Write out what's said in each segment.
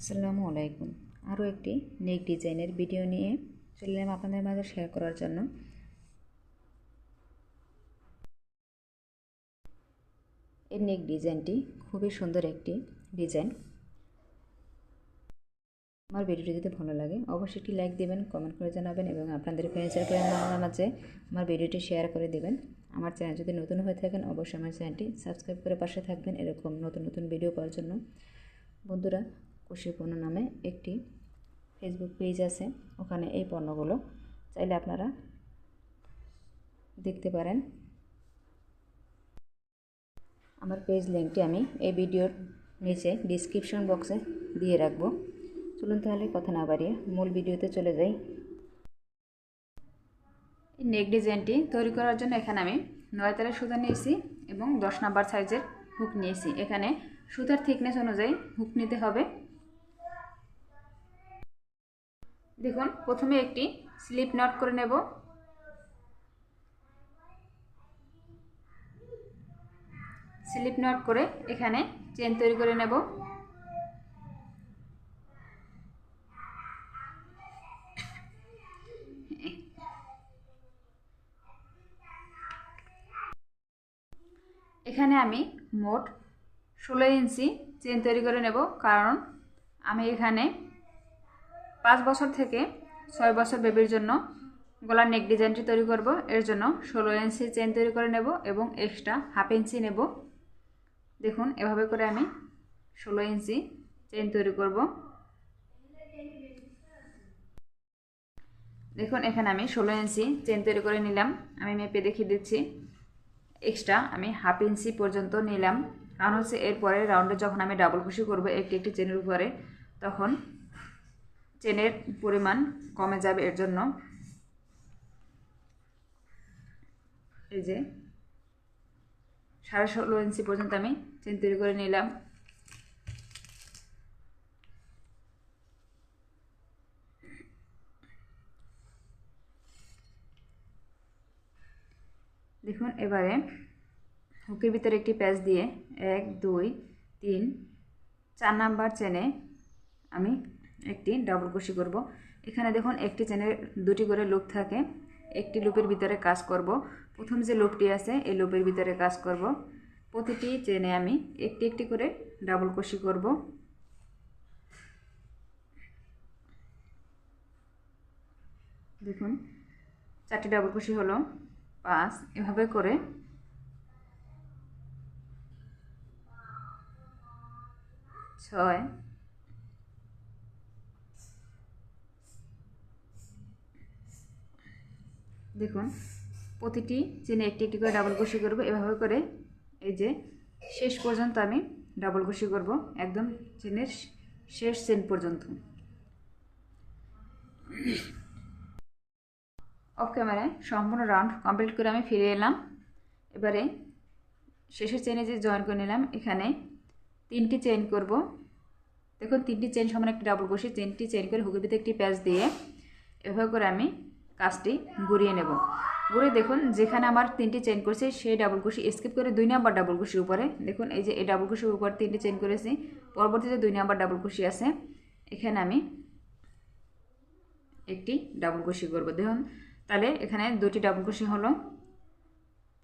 আসসালামু আলাইকুম। আরও একটি নেক ডিজাইনের ভিডিও নিয়ে চলে এলাম আপনাদের মাঝে শেয়ার করার জন্য। এই নেক ডিজাইনটি খুবই সুন্দর একটি ডিজাইন। আমার ভিডিওটি যদি ভালো লাগে, অবশ্যই একটি লাইক দেবেন, কমেন্ট করে জানাবেন এবং আপনাদের ফ্রেন্ডসের ফ্রেন্ডের মাঝে আমার ভিডিওটি শেয়ার করে দেবেন। আমার চ্যানেল যদি নতুন হয়ে থাকেন, অবশ্যই আমার চ্যানেলটি সাবস্ক্রাইব করে পাশে থাকবেন এরকম নতুন নতুন ভিডিও পাওয়ার জন্য। বন্ধুরা কুশি পণ্য নামে একটি ফেসবুক পেজ আছে। ওখানে এই পণ্যগুলো চাইলে আপনারা দেখতে পারেন। আমার পেজ লিঙ্কটি আমি এই ভিডিওর নিচে ডিসক্রিপশন বক্সে দিয়ে রাখব। চলুন তাহলে কথা না বাড়িয়ে মূল ভিডিওতে চলে যাই। নেক ডিজাইনটি তৈরি করার জন্য এখানে আমি নয় তারের সুতা নিয়েছি এবং দশ নাম্বার সাইজের হুক নিয়েছি। এখানে সুতার থিকনেস অনুযায়ী হুক নিতে হবে। দেখুন, প্রথমে একটি স্লিপ নট করে নেব। স্লিপ নট করে এখানে চেন তৈরি করে নেব। এখানে আমি মোট ষোলো ইঞ্চি চেন তৈরি করে নেব, কারণ আমি এখানে পাঁচ বছর থেকে ছয় বছর বেবির জন্য গলার নেক ডিজাইনটি তৈরি করব। এর জন্য ষোলো ইঞ্চি চেন তৈরি করে নেব এবং এক্সট্রা হাফ ইঞ্চি নেব। দেখুন, এভাবে করে আমি ষোলো ইঞ্চি চেন তৈরি করব। দেখুন, এখানে আমি ষোলো ইঞ্চি চেন তৈরি করে নিলাম। আমি মেপে দেখিয়ে দিচ্ছি। এক্সট্রা আমি হাফ ইঞ্চি পর্যন্ত নিলাম। কারণ হচ্ছে এরপরে রাউন্ডে যখন আমি ডাবল খুশি করব একটি একটি চেনের উপরে, তখন চেনের পরিমাণ কমে যাবে এর জন্য। এই যে, সাড়ে ষোলো ইঞ্চি পর্যন্ত আমি চেন তৈরি করে নিলাম। দেখুন, এবারে হুকের ভিতরে একটি প্যাচ দিয়ে এক, দুই, তিন, চার নাম্বার চেনে আমি একটি ডাবল কুশি করব। এখানে দেখুন একটি চেনের দুটি করে লুপ থাকে। একটি লুপের ভিতরে কাজ করব। প্রথম যে লুপটি আছে, এই লুপের ভিতরে কাজ করব। প্রতিটি চেনে আমি একটি একটি করে ডাবল কুশি করব। দেখুন, চারটি ডাবল কুশি হলো। পাঁচ, এভাবে করে। ছয় দেখুন, প্রতিটি চেনে একটি একটি করে ডাবল কুশি করব। এভাবে করে এই যে শেষ পর্যন্ত আমি ডাবল কুশি করব, একদম চেনের শেষ চেন পর্যন্ত। অফ ক্যামেরায় সম্পূর্ণ রাউন্ড কমপ্লিট করে আমি ফিরে এলাম। এবারে শেষের চেনে যে জয়েন করে নিলাম, এখানে তিনটি চেন করব। দেখুন, তিনটি চেন সমান একটি ডাবল কুশি তিনটি চেন করে হুকের ভিতরে একটি প্যাচ দিয়ে এভাবে করে আমি কাজটি ঘুরিয়ে নেব। ঘুরে দেখুন, যেখানে আমার তিনটি চেন করেছে, সেই ডাবল কুশি স্কিপ করে দুই নাম্বার ডাবল কুশির উপরে। দেখুন, এই যে এই ডাবল কুশির উপর তিনটি চেন করেছি, পরবর্তীতে দুই নাম্বার ডাবল কুশি আছে। এখানে আমি একটি ডাবল কুশি করব। দেখুন, তাহলে এখানে দুটি ডাবল কুশি হলো।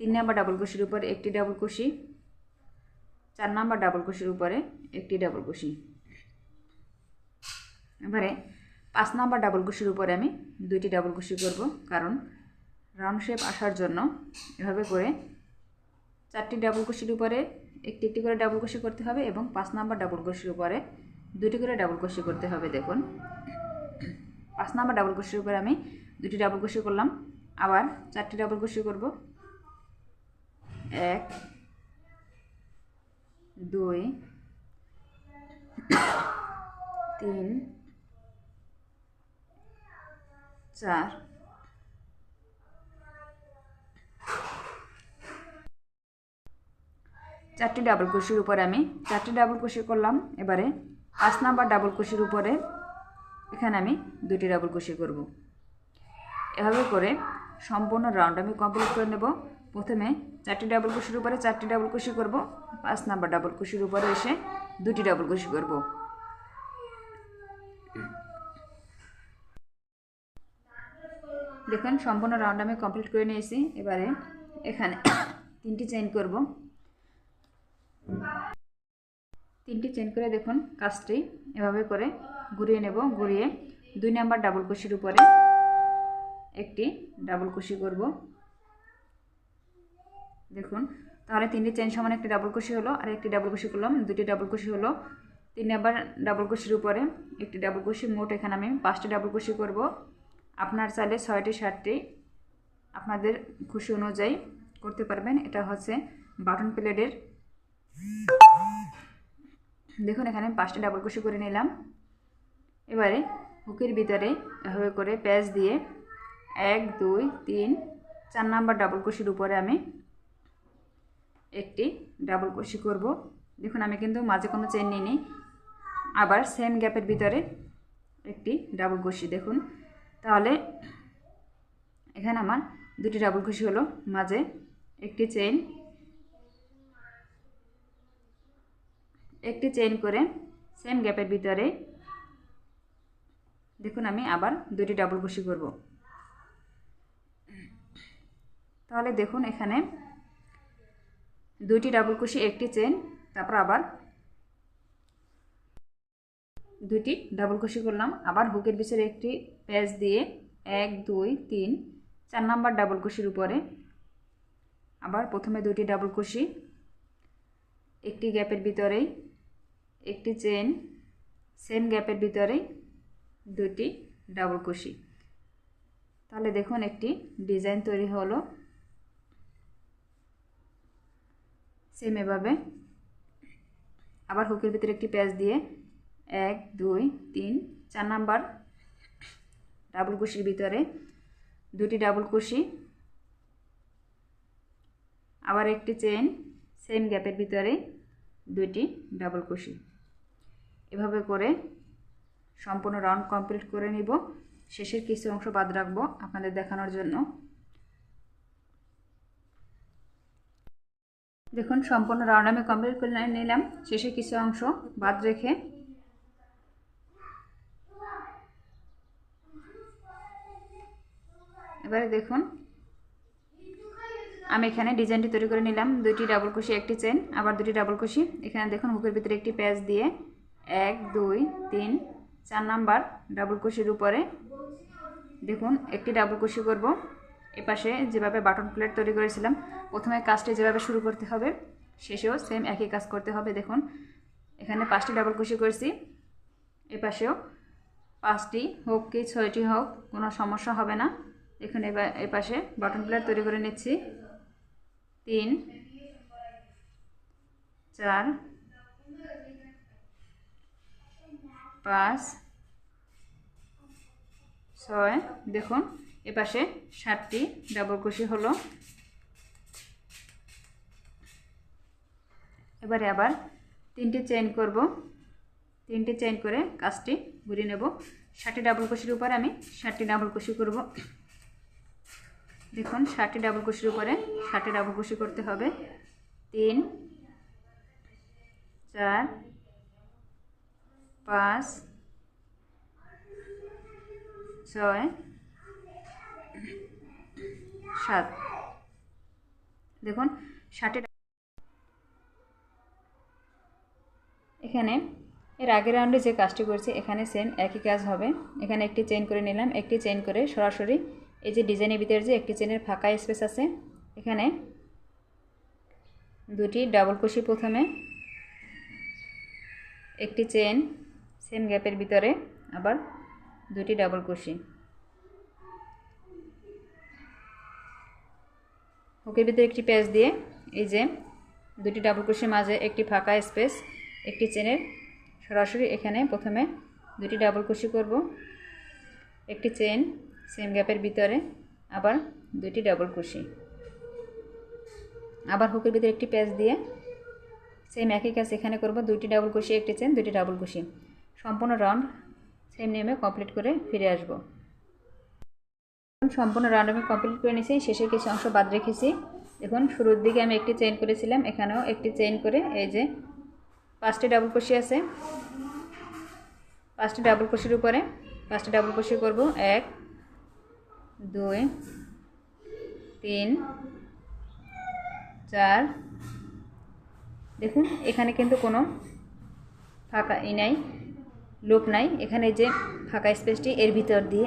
তিন নাম্বার ডাবল কুশির উপরে একটি ডাবল কুশি চার নাম্বার ডাবল কুশির উপরে একটি ডাবল কুশি এবারে পাঁচ নাম্বার ডাবল কুশির উপরে আমি দুইটি ডাবল কুশি করব, কারণ রাউন্ড শেপ আসার জন্য এভাবে করে চারটি ডাবল কুশির উপরে একটি একটি করে ডাবল কুশি করতে হবে এবং পাঁচ নাম্বার ডাবল কুশির উপরে দুটি করে ডাবল কুশি করতে হবে, দেখুন। পাঁচ নাম্বার ডাবল কুশির উপরে আমি দুটি ডাবল কুশি করলাম, আবার চারটি ডাবল কুশি করব। এক, দুই, তিন চার চারটি ডাবল কুশির উপরে আমি চারটি ডাবল কুশি করলাম, এবারে পাঁচ নাম্বার ডাবল কুশির উপরে এখানে আমি দুটি ডাবল কুশি করব। এভাবে করে সম্পূর্ণ রাউন্ড আমি কমপ্লিট করে নেব। প্রথমে চারটি ডাবল কুশির উপরে চারটি ডাবল কুশি করব, পাঁচ নাম্বার ডাবল কুশির উপরে এসে দুটি ডাবল কুশি করব। দেখুন, সম্পূর্ণ রাউন্ড আমি কমপ্লিট করে নিয়েছি। এবারে এখানে তিনটি চেইন করব। তিনটি চেইন করে দেখুন, কাজটি এভাবে করে ঘুরিয়ে নেব, ঘুরিয়ে দুই নাম্বার ডাবল কুশির উপরে একটি ডাবল কুশি করব। দেখুন, তাহলে তিনটি চেন সমান একটি ডাবল কুশি হলো, আর একটি ডাবল কুশি করলাম দুটি ডাবল কুশি হলো। তিন নাম্বার ডাবল কুশির উপরে একটি ডাবল কুশি মোট এখানে আমি পাঁচটি ডাবল কুশি করব। আপনার চাইলে ছয়টি, সাতটি আপনাদের খুশি অনুযায়ী করতে পারবেন। এটা হচ্ছে বাটন প্লেটের। দেখুন, এখানে পাঁচটি ডাবল কুশি করে নিলাম। এবারে হুকের ভিতরে এভাবে করে প্যাচ দিয়ে এক, দুই, তিন, চার নাম্বার ডাবল কুশির উপরে আমি একটি ডাবল কুশি করব। দেখুন, আমি কিন্তু মাঝে কোনো চেন নিইনি। আবার সেম গ্যাপের ভিতরে একটি ডাবল কুশি দেখুন। তাহলে এখানে আমার দুটি ডাবল কুশি হলো। মাঝে একটি চেইন একটি চেইন করে সেম গ্যাপের ভিতরে দেখুন আমি আবার দুটি ডাবল কুশি করব। তাহলে দেখুন এখানে দুটি ডাবল কুশি একটি চেন তারপর আবার দুটি ডাবল কুশি করলাম। আবার হুকের পিছের একটি প্যাচ দিয়ে এক, দুই, তিন, চার নাম্বার ডাবল কুশির উপরে আবার প্রথমে দুটি ডাবল কুশি একটি গ্যাপের ভিতরেই একটি চেন সেম গ্যাপের ভিতরেই দুটি ডাবল কুশি তাহলে দেখুন একটি ডিজাইন তৈরি হলো। সেম এভাবে। আবার হুকের ভিতরে একটি প্যাচ দিয়ে এক, দুই, তিন, চার নাম্বার ডাবল কুশির ভিতরে। দুটি ডাবল কুশি। আবার একটি চেন সেম গ্যাপের ভিতরে দুটি ডাবল কুশি। এভাবে করে সম্পূর্ণ রাউন্ড কমপ্লিট করে নিব। শেষের কিছু অংশ বাদ রাখব আপনাদের দেখানোর জন্য। দেখুন, সম্পূর্ণ রাউন্ড আমি কমপ্লিট করে নিলাম। শেষে কিছু অংশ বাদ রেখে এবারে দেখুন। আমি এখানে ডিজাইনটি তৈরি করে নিলাম। দুইটি ডাবল কুশি একটি চেন, আবার দুটি ডাবল কুশি এখানে দেখুন, হুকের ভিতরে একটি প্যাচ দিয়ে এক, দুই, তিন, চার নাম্বার ডাবল কুশির উপরে দেখুন, একটি ডাবল কুশি করব। এপাশে যেভাবে বাটন প্লেট তৈরি করেছিলাম, প্রথমে কাজটি যেভাবে শুরু করতে হবে, শেষেও সেম একই কাজ করতে হবে। দেখুন, এখানে পাঁচটি ডাবল কুশি করেছি। এপাশেও পাঁচটি হোক কি ছয়টি হোক, কোনো সমস্যা হবে না। দেখুন এবার এপাশে বাটন প্লেট তৈরি করে নিচ্ছি। তিন, চার, পাঁচ, ছয়, দেখুন এপাশে সাতটি ডাবল কুশি হলো। এবারে আবার তিনটি চেইন করব। তিনটি চেইন করে কাজটি ঘুরিয়ে নেব। ষাটটি ডাবল কুশির উপরে আমি ষাটটি ডাবল কুশি করব। দেখুন ষাটটি ডাবল কুশির উপরে ষাটটি ডাবল কুশি করতে হবে। তিন, চার, পাঁচ, ছয়, সাত। দেখুন ষাটটি এখানে এর আগের রাউন্ডে যে কাজটি করছি, এখানে সেম একই কাজ হবে। এখানে একটি চেইন করে নিলাম, একটি চেইন করে সরাসরি এই যে ডিজাইনের ভিতরে যে একটি চেনের ফাঁকা স্পেস আছে, এখানে দুটি ডাবল কুশি প্রথমে, একটি চেন, সেম গ্যাপের ভিতরে আবার দুটি ডাবল কুশি। হুকের ভিতরে একটি প্যাচ দিয়ে এই যে দুটি ডাবল কুশির মাঝে একটি ফাঁকা স্পেস, একটি চেনের সরাসরি এখানে প্রথমে দুটি ডাবল কুশি করব, একটি চেন সেম গ্যাপের ভিতরে আবার দুটি ডাবল কুশি আবার হুকের ভিতরে একটি প্যাচ দিয়ে সেম একই কাজ এখানে করব দুটি ডাবল কুশি একটি চেন দুটি ডাবল কুশি সম্পূর্ণ রাউন্ড সেম নিয়মে কমপ্লিট করে ফিরে আসব। সম্পূর্ণ রাউন্ড আমি কমপ্লিট করে নিয়েছি, শেষে কিছু অংশ বাদ রেখেছি। দেখুন, শুরুর দিকে আমি একটি চেইন করেছিলাম, এখানেও একটি চেইন করে এই যে পাঁচটি ডাবল কুশি আছে। পাঁচটি ডাবল কুশির উপরে পাঁচটি ডাবল কুশি করব, এক দুই, তিন, চার। দেখুন, এখানে কিন্তু কোনো ফাঁকা ই নাই, লোক নাই। এখানে যে ফাঁকা স্পেসটি, এর ভিতর দিয়ে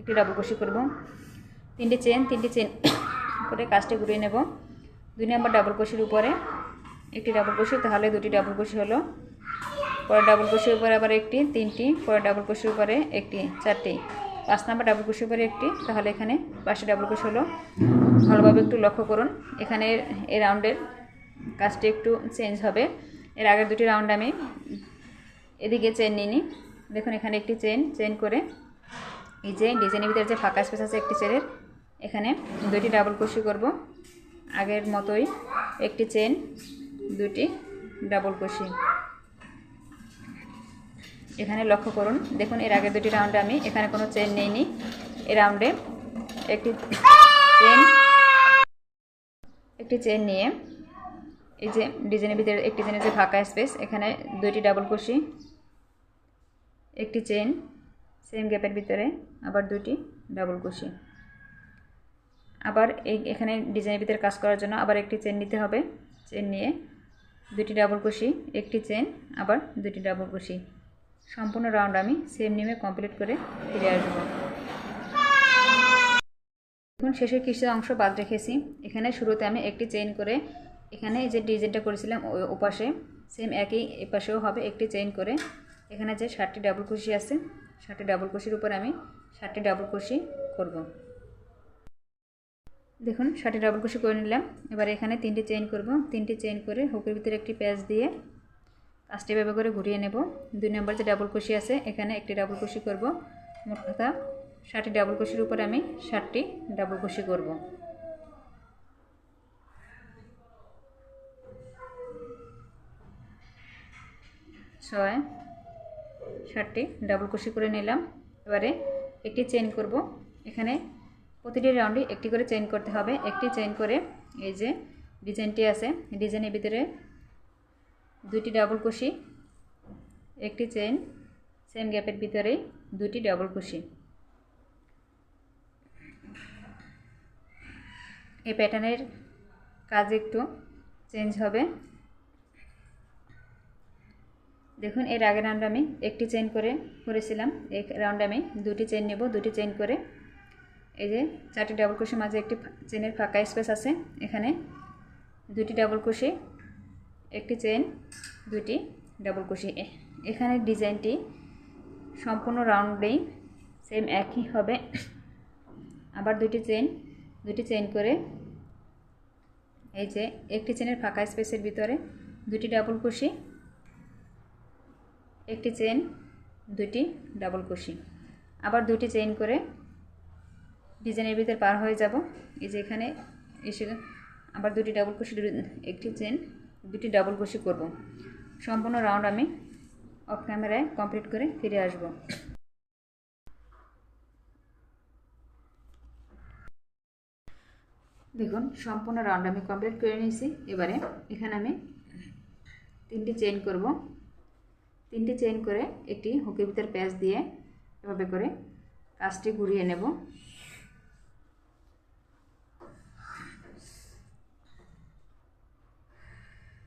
একটি ডাবল ক্রোশি করব। তিনটে চেন তিনটে চেন করে কাজটি ঘুরিয়ে নেব। দুই নম্বর ডাবল ক্রোশির উপরে একটি ডাবল ক্রোশি তাহলে দুটি ডাবল ক্রোশি হলো। পরে ডাবল ক্রোশির উপরে আবার একটি, তিনটি। পরে ডাবল ক্রোশির উপরে একটি, চারটি। পাঁচ নাম্বার ডাবল ক্রোশির উপরে একটি, তাহলে এখানে পাঁচটি ডাবল ক্রোশ হলো। ভালোভাবে একটু লক্ষ্য করুন, এখানে এই রাউন্ডের কাজটি একটু চেঞ্জ হবে। এর আগের দুটি রাউন্ড আমি এদিকে চেন নিই দেখুন এখানে একটি চেন চেন করে এই যে ডিজাইনের ভিতরে যে ফাঁকা স্পেস আছে একটি চেনের এখানে দুটি ডাবল কুশি করব। আগের মতোই একটি চেন দুটি ডাবল কুশি এখানে লক্ষ্য করুন। দেখুন, এর আগে দুটি রাউন্ডে আমি এখানে কোনো চেন নেইনি। এ রাউন্ডে একটি চেন একটি চেন নিয়ে এই যে ডিজাইনের ভিতরে একটি চেনের যে ফাঁকা স্পেস এখানে দুইটি ডাবল কুশি, একটি চেন সেম গ্যাপের ভিতরে আবার দুটি ডাবল কুশি। আবার এই এখানে ডিজাইনের ভিতরে কাজ করার জন্য আবার একটি চেন নিতে হবে। চেন নিয়ে দুটি ডাবল কুশি, একটি চেন আবার দুটি ডাবল কুশি। সম্পূর্ণ রাউন্ড আমি সেম নেমে কমপ্লিট করে ফিরে আসব। এখন শেষের কিছু অংশ বাদ রেখেছি। এখানে শুরুতে আমি একটি চেইন করে এখানে যে ডিজাইনটা করেছিলাম ওপাশে সেম একই এপাশেও হবে একটি চেইন করে। এখানে যে ষাটটি ডাবল কুশি আছে ষাটটি ডাবল কুশির উপর আমি ষাটটি ডাবল কুশি করব। দেখুন ষাটটি ডাবল কুশি করে নিলাম। এবার এখানে তিনটি চেইন করব। তিনটি চেইন করে হুকের ভিতরে একটি প্যাচ দিয়ে কাজটি এভাবে করে ঘুরিয়ে নেব। দুই নম্বর যে ডাবল কুশি আছে, এখানে একটি ডাবল কুশি করব। মোট কথা ষাটটি ডাবল কুশির উপরে আমি ষাটটি ডাবল কুশি করব। ছয় ষাটটি ডাবল কুশি করে নিলাম। এবারে একটি চেন করব। এখানে প্রতিটি রাউন্ডে একটি করে চেন করতে হবে। একটি চেন করে এই যে ডিজাইনটি আছে ডিজাইনের ভিতরে দুটি ডাবল কুশি একটি চেন সেম গ্যাপের ভিতরেই দুটি ডাবল কুশি এই প্যাটার্নের কাজ একটু চেঞ্জ হবে। দেখুন, এর আগের রাউন্ড আমি একটি চেন করে করেছিলাম। এই রাউন্ডে আমি দুটি চেন নেব দুটি চেন করে। এই যে চারটি ডাবল কুশির মাঝে একটি চেনের ফাঁকা স্পেস আছে। এখানে দুটি ডাবল কুশি একটি চেন দুটি ডাবল কুশি এখানে ডিজাইনটি সম্পূর্ণ রাউন্ডেই সেম একই হবে। আবার দুটি চেন দুটি চেন করে এই যে একটি চেনের ফাঁকা স্পেসের ভিতরে দুটি ডাবল কুশি একটি চেন দুটি ডাবল কুশি আবার দুটি চেইন করে ডিজাইনের ভিতরে পার হয়ে যাব। এই যে এখানে এসে আবার দুটি ডাবল কুশি একটি চেন দুটি ডাবল কুশি করব। সম্পূর্ণ রাউন্ড আমি অফ ক্যামেরায় কমপ্লিট করে ফিরে আসব। দেখুন, সম্পূর্ণ রাউন্ড আমি কমপ্লিট করে নিয়েছি। এবারে এখানে আমি তিনটি চেইন করব। তিনটি চেইন করে একটি হুকের ভিতর প্যাচ দিয়ে এভাবে করে কাজটি ঘুরিয়ে নেব।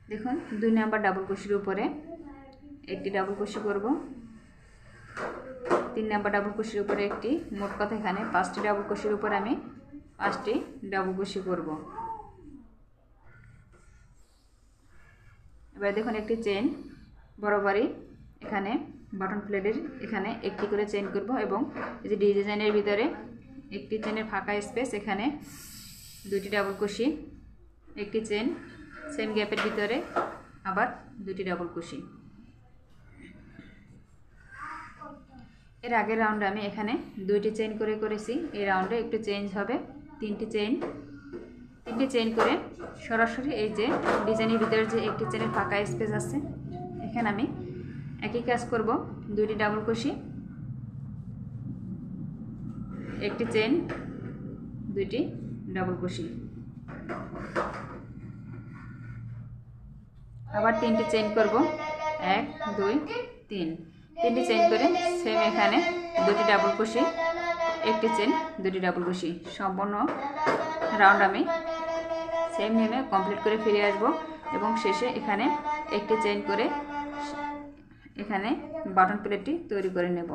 দেখুন, দুই নাম্বার ডাবল কুশির উপরে একটি ডাবল কুশি করব। তিন নাম্বার ডাবল কুশির উপরে একটি, মোট কথা এখানে, পাঁচটি ডাবল কুশির উপরে আমি পাঁচটি ডাবল কুশি করব। এবার দেখুন একটি চেন বরাবরই এখানে বাটন প্লেটের এখানে একটি করে চেন করব এবং এই যে ডিজাইনের ভিতরে একটি চেনের ফাঁকা স্পেস এখানে দুটি ডাবল কুশি একটি চেন সেম গ্যাপের ভিতরে আবার দুটি ডাবল কুশি এর আগের রাউন্ডে আমি এখানে দুইটি চেন করে করেছি। এই রাউন্ডে একটু চেঞ্জ হবে। তিনটি চেন তিনটি চেন করে সরাসরি এই যে ডিজাইনের ভিতরে যে একটি চেনের ফাঁকা স্পেস আছে, এখানে আমি একই কাজ করব। দুইটি ডাবল কুশি একটি চেন দুইটি ডাবল কুশি আবার তিনটি চেন করব। এক, দুই, তিন। তিনটি চেন করে সেম এখানে দুটি ডাবল কুশি একটি চেন দুটি ডাবল কুশি সম্পূর্ণ রাউন্ড আমি সেম নেমে কমপ্লিট করে ফিরে আসব এবং শেষে এখানে একটি চেন করে এখানে বাটন প্লেটটি তৈরি করে নেব।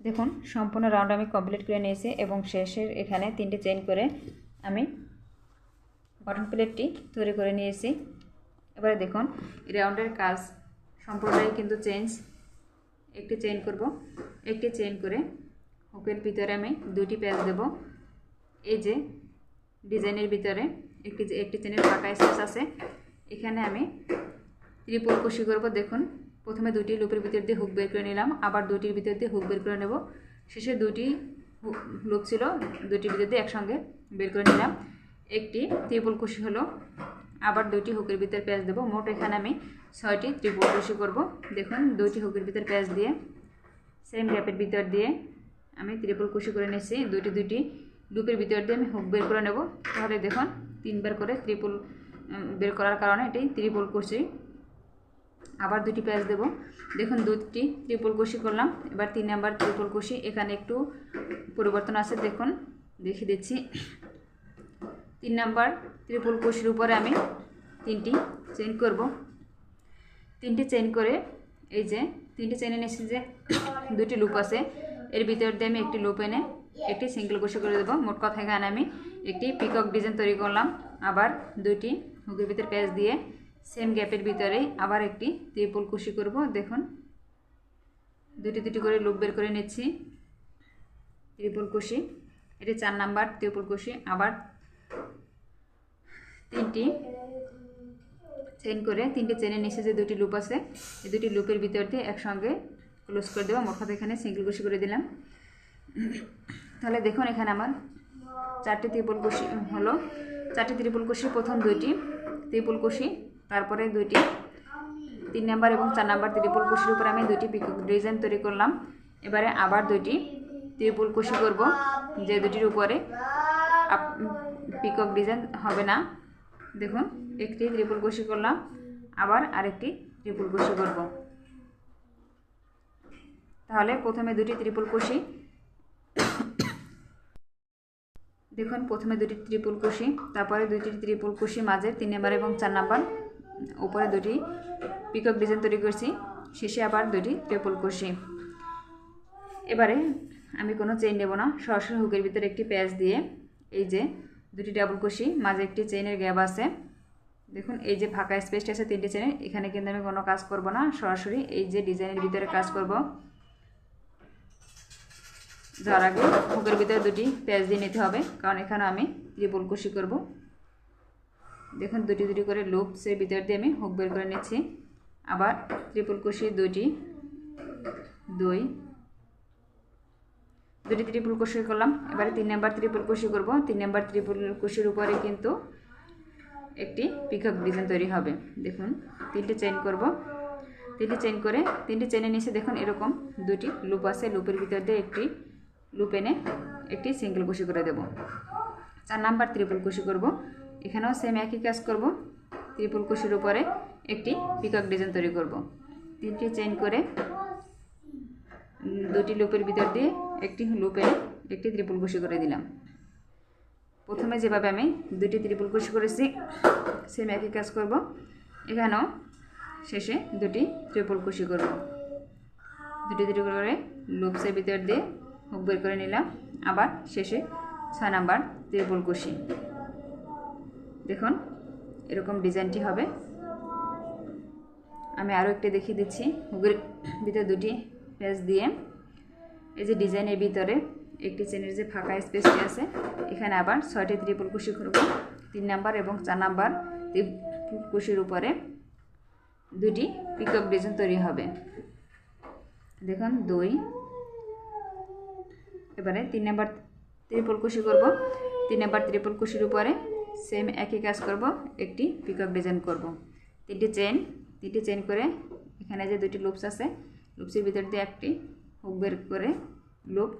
দেখুন, সম্পূর্ণ রাউন্ড আমি কমপ্লিট করে নিয়েছি এবং শেষের এখানে তিনটে চেন করে আমি বাটন প্লেটটি তৈরি করে নিয়েছি। এবারে দেখুন রাউন্ডের কাজ সম্পূর্ণটাই কিন্তু চেঞ্জ একটি চেইন করব, একটি চেইন করে হুকের ভিতরে আমি দুটি প্যাচ দেব। এই যে ডিজাইনের ভিতরে একটি একটি চেনের ফাঁকা স্পেস আছে, এখানে আমি ত্রিপুল কুশি করব। দেখুন, প্রথমে দুটি লুপের ভিতর দিয়ে হুক বের করে নিলাম, আবার দুটির ভিতর দিয়ে হুক বের করে নেব। শেষে দুটি লুপ ছিল দুটির ভিতর দিয়ে একসঙ্গে বের করে নিলাম। একটি ত্রিপুল কুশি হলো। আবার দুইটি হুকের ভিতর প্যাচ দেবো। মোট এখানে আমি ছয়টি ত্রিপুল কুশি করব। দেখুন, দুইটি হুকের ভিতর প্যাচ দিয়ে সেম গ্যাপের ভিতর দিয়ে আমি ত্রিপুল কুশি করে নিয়েছি। দুইটি দুইটি লুপের ভিতর দিয়ে আমি হুক বের করে নেব। তাহলে দেখুন, তিনবার করে ত্রিপুল বের করার কারণে এটাই ত্রিপুল কুশি। আবার দুটি প্যাচ দেব। দেখুন দুটি ত্রিপুল কুশি করলাম। এবার তিন নাম্বার ত্রিপুল কুশি, এখানে একটু পরিবর্তন আছে। দেখুন, দেখিয়ে দিচ্ছি। তিন নাম্বার ত্রিপুল কুশির উপরে আমি তিনটি চেন করব। তিনটি চেন করে এই যে, তিনটি চেনে নিয়েছি যে দুটি লুপ আছে। এর ভিতর দিয়ে আমি একটি লুপ এনে একটি সিঙ্গেল কুশি করে দেবো। মোট কথা এখানে আমি একটি পিকক ডিজাইন তৈরি করলাম। আবার দুইটি হুকের ভিতর প্যাচ দিয়ে সেম গ্যাপের ভিতরেই আবার একটি ত্রিপুল কুশি করব। দেখুন দুটি দুটি করে লুপ বের করে নিচ্ছি। ত্রিপুল কুশি এটি চার নাম্বার ত্রিপুল কুশি আবার তিনটি। চেন করে তিনটে চেনের নিচে যে দুটি লুপ আছে, এই দুটি লুপের ভিতর দিয়ে একসঙ্গে ক্লোজ করে দেবো মোট কথা এখানে সিঙ্গেল কুশি করে দিলাম। তাহলে দেখুন এখানে আমার চারটি ত্রিপুল কুশি হলো। চারটি ত্রিপুল কুশি প্রথম দুইটি ত্রিপুল কুশি তারপরে দুইটি তিন নাম্বার এবং চার নাম্বার ত্রিপুল কুশির উপরে আমি পিক ডিজাইন তৈরি করলাম। এবারে আবার দুইটি ত্রিপুল কুশি করব, যে দুটির উপরে পিকক ডিজাইন হবে না। দেখুন, একটি ত্রিপুল কুশি করলাম, আবার আরেকটি ত্রিপুল কুশি করব। তাহলে প্রথমে দুটি ত্রিপুল কষি দেখুন, প্রথমে দুটি ত্রিপুল কুশি তারপরে দুটি ত্রিপুল কুশি মাঝে তিন নাম্বার এবং চার নাম্বার উপরে দুটি পিকক ডিজাইন তৈরি করছি, শেষে আবার দুটি ত্রিপুল কুশি এবারে আমি কোনো চেইন নেব না, সরাসরি হুকের ভিতরে একটি প্যাচ দিয়ে, এই যে দুটি ডাবল কুশি মাঝে একটি চেইনের গ্যাপ আছে। দেখুন, এই যে ফাঁকা স্পেসটা আছে তিনটি চেনের এখানে কিন্তু আমি কোনো কাজ করব না। সরাসরি এই যে ডিজাইনের ভিতরে কাজ করব। যার আগে হুকের ভিতরে দুটি প্যাচ দিয়ে নিতে হবে, কারণ এখানে আমি ত্রিপুল কুশি করব। দেখুন, দুটি দুটি করে লুপসের ভিতর দিয়ে আমি হুক বের করে নিচ্ছি। আবার ত্রিপুল কুশি দুটি, দুই দুটি ত্রিপুল কুশি করলাম। এবারে তিন নাম্বার ত্রিপুল কুশি করব। তিন নাম্বার ত্রিপুল কুশির উপরে কিন্তু একটি পিকক ডিজাইন তৈরি হবে। দেখুন, তিনটে চেইন করব। তিনটে চেইন করে, তিনটে চেনের নিচে দেখুন এরকম দুটি লুপ আছে। লুপের ভিতর দিয়ে একটি লুপ এনে একটি সিঙ্গেল কুশি করে দেব। চার নাম্বার ত্রিপুল কুশি করব। এখানেও সেম একই কাজ করব। ত্রিপুল কুশির উপরে একটি পিকক ডিজাইন তৈরি করব। তিনটি চেইন করে, দুটি লুপের ভিতর দিয়ে একটি লুপে একটি ত্রিপুল কুশি করে দিলাম। প্রথমে যেভাবে আমি দুটি ত্রিপুল কুশি করেছি সেম একই কাজ করব। এখানেও শেষে দুটি ত্রিপুল কুশি করব। দুটি দুটি করে লুপসের ভিতর দিয়ে হুক বের করে নিলাম। আবার শেষে ছয় নাম্বার ত্রিপুল কুশি দেখুন, এরকম ডিজাইনটি হবে। আমি আরও একটি দেখিয়ে দিচ্ছি। হুকের ভিতরে দুটি পেজ দিয়ে। এই যে ডিজাইনের ভিতরে একটি চেনের যে ফাঁকা স্পেসটি আছে, এখানে আবার ছয়টি ত্রিপুল কুশি করব তিন নাম্বার এবং চার নাম্বার ত্রিপুল কুশির উপরে দুটি পিকক ডিজাইন তৈরি হবে। দেখুন, দুই। এবারে তিন নাম্বার ত্রিপুল কুশি করব। তিন নাম্বার ত্রিপুল কুশির উপরে সেম একই কাজ করব, একটি পিকক ডিজাইন করব। তিনটি চেন তিনটি চেন করে এখানে যে দুটি লুপস আছে লুপসের ভিতর দিয়ে একটি হুক বের করে লুপ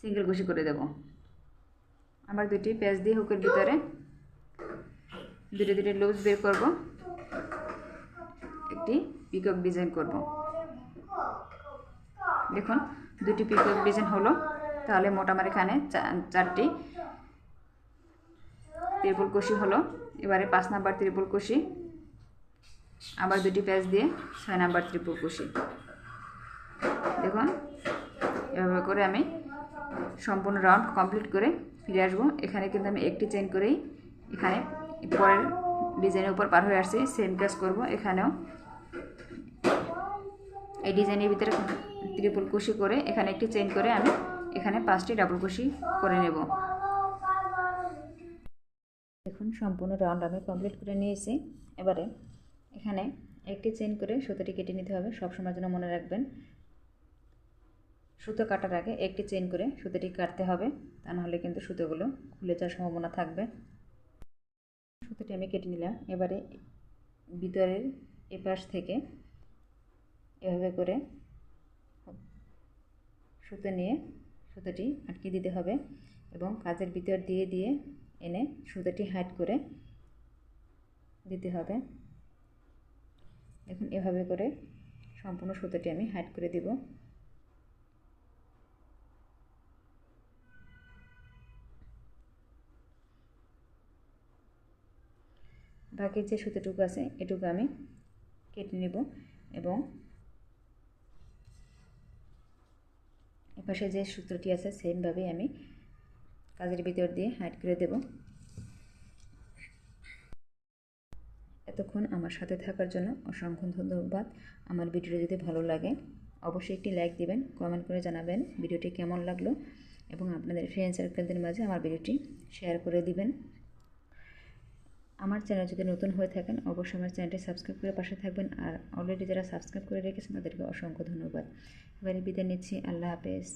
সিঙ্গেল কুশি করে দেব। আবার দুটি প্যাচ দিয়ে হুকের ভিতরে দুটি দুটি লুপস বের করব। একটি পিকক ডিজাইন করব। দেখুন দুটি পিকক ডিজাইন হলো, তাহলে মোট আমার এখানে চারটি ত্রিপুল কুশি হলো। এবারে পাঁচ নাম্বার ত্রিপুল কুশি আবার দুটি প্যাচ দিয়ে ছয় নাম্বার ত্রিপুল কুশি দেখুন, এভাবে করে আমি সম্পূর্ণ রাউন্ড কমপ্লিট করে ফিরে আসব। এখানে কিন্তু আমি একটি চেন করেই এখানে পরের ডিজাইনের উপর পার হয়ে আসছি সেম কাজ করব। এখানেও এই ডিজাইনের ভিতরে ত্রিপুল কুশি করে এখানে একটি চেন করে আমি এখানে পাঁচটি ডাবল কুশি করে নেব। দেখুন, সম্পূর্ণ রাউন্ড আমি কমপ্লিট করে নিয়েছি। এবারে এখানে একটি চেন করে সুতোটি কেটে নিতে হবে। সবসময়ের জন্য মনে রাখবেন সুতো কাটার আগে একটি চেন করে সুতোটি কাটতে হবে। তা নাহলে কিন্তু সুতোগুলো খুলে যাওয়ার সম্ভাবনা থাকবে। সুতোটি আমি কেটে নিলাম। এবারে ভিতরের এপাশ থেকে এভাবে করে সুতো নিয়ে সুতোটি আটকে দিতে হবে এবং কাজের ভিতর দিয়ে দিয়ে এনে সুতোটি হাইট করে দিতে হবে। দেখুন, এভাবে করে সম্পূর্ণ সুতোটি আমি হাইট করে দিব। বাকি যে সুতোটুকু আছে, এটুকু আমি কেটে নেব এবং এপাশে যে সূত্রটি আছে, সেমভাবেই আমি কাজের ভিতর দিয়ে হাইড করে দেব। এতক্ষণ আমার সাথে থাকার জন্য অসংখ্য ধন্যবাদ। আমার ভিডিওটি যদি ভালো লাগে, অবশ্যই একটি লাইক দিবেন কমেন্ট করে জানাবেন ভিডিওটি কেমন লাগল এবং আপনাদের ফ্রেন্ড সার্কেলদের মাঝে আমার ভিডিওটি শেয়ার করে দিবেন। আমার চ্যানেল যদি নতুন হয়ে থাকেন, অবশ্যই আমার চ্যানেলটি সাবস্ক্রাইব করে পাশে থাকবেন। আর অলরেডি যারা সাবস্ক্রাইব করে রেখেছেন, তাদেরকে অসংখ্য ধন্যবাদ। এবারে বিদায় নিচ্ছি। আল্লাহ হাফেজ।